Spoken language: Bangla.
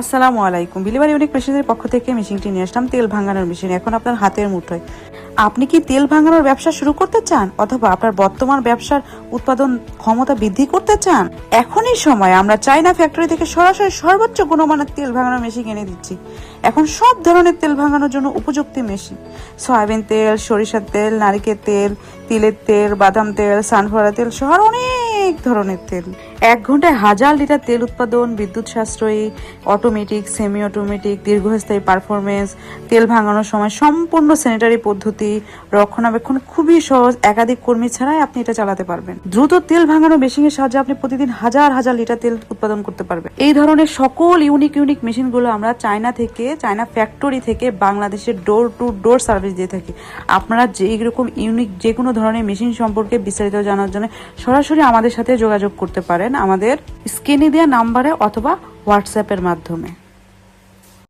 আসসালামু আলাইকুম। বিলিভারি ইউনিক মেশিনের পক্ষ থেকে মেশিনটি নিয়ে আসলাম। তেল ভাঙানোর মেশিন। এখন আপনার হাতের মুঠোয়। আপনি কি তেল ভাঙানোর ব্যবসা শুরু করতে চান? অথবা আপনার বর্তমান ব্যবসার উৎপাদন ক্ষমতা বৃদ্ধি করতে চান? এখনই সময়। আমরা চাইনা ফ্যাক্টরি থেকে সরাসরি সর্বোচ্চ গুণমানের তেল ভাঙানোর মেশিন এনে দিচ্ছি। এখন সব ধরনের তেল ভাঙানোর জন্য উপযুক্ত মেশিন। সয়াবিন তেল, সরিষার তেল, নারিকেল তেল, তিলের তেল, বাদাম তেল, সানফ্লাওয়ার তেল সহ অনেক ধরনের তেল। এক ঘন্টায় হাজার লিটার তেল উৎপাদন, বিদ্যুৎ সাশ্রয়ী অটোমেটিক সেমি অটোমেটিক দীর্ঘস্থায়ী পারফরমেন্স তেল ভাঙানোর সময় সম্পূর্ণ স্যানিটারি পদ্ধতি রক্ষণাবেক্ষণ খুবই সহজ। একাধিক কর্মী ছাড়াই আপনি এটা চালাতে পারবেন। দ্রুত তেল ভাঙানো মেশিনের সাহায্যে আপনি প্রতিদিন হাজার হাজার লিটার তেল উৎপাদন করতে পারবেন। এই ধরনের সকল ইউনিক ইউনিক মেশিনগুলো আমরা চায়না থেকে, চায়না ফ্যাক্টরি থেকে বাংলাদেশের ডোর টু ডোর সার্ভিস দিয়ে থাকি। আপনারা যে রকম ইউনিক যে কোনো ধরনের মেশিন সম্পর্কে বিস্তারিত জানার জন্য সরাসরি আমাদের সাথে যোগাযোগ করতে পারেন আমাদের স্ক্রিনে দেওয়া নাম্বারে অথবা হোয়াটসঅ্যাপের মাধ্যমে।